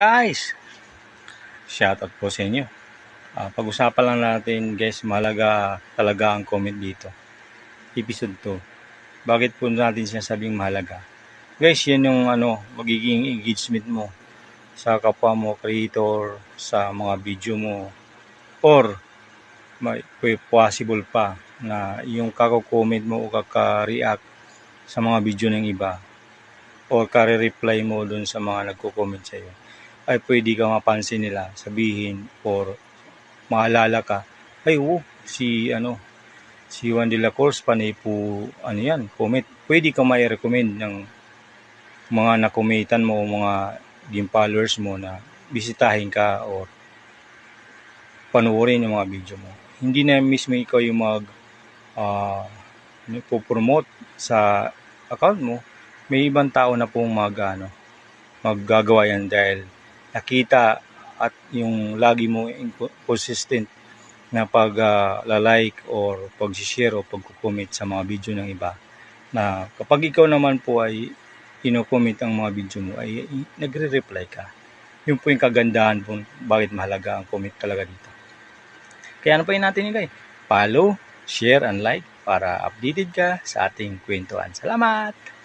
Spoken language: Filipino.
Guys, shoutout po sa inyo. Ah, pag-usapan lang natin guys, mahalaga talaga ang comment dito. Episode 2. Bakit po natin sinasabing mahalaga? Guys, yan yung ano, magiging engagement mo sa kapwa mo, creator, sa mga video mo, or may possible pa na yung kako-comment mo o kaka-react sa mga video ng iba or kare-reply mo dun sa mga nagko-comment sa iyo ay pwede ka mapansin nila, sabihin or maalala ka, ay oo, si ano, si Juan de la Cruz, panay po, ano yan, comment. Pwede ka may recommend ng mga nakomitan mo, mga game followers mo na bisitahin ka or panoorin yung mga video mo. Hindi na mismo ikaw yung mag uh, promote sa account mo, may ibang tao na pong mag, ano, maggagawa yan dahil nakita at yung lagi mo consistent na pag uh, like or pag-share o pag-comment sa mga video ng iba na kapag ikaw naman po ay ino-comment ang mga video mo ay nagre-reply ka. Yun po yung kagandahan po bakit mahalaga ang comment talaga dito. Kaya ano pa yun natin nilay? Follow, share, and like para updated ka sa ating kwentuhan. Salamat!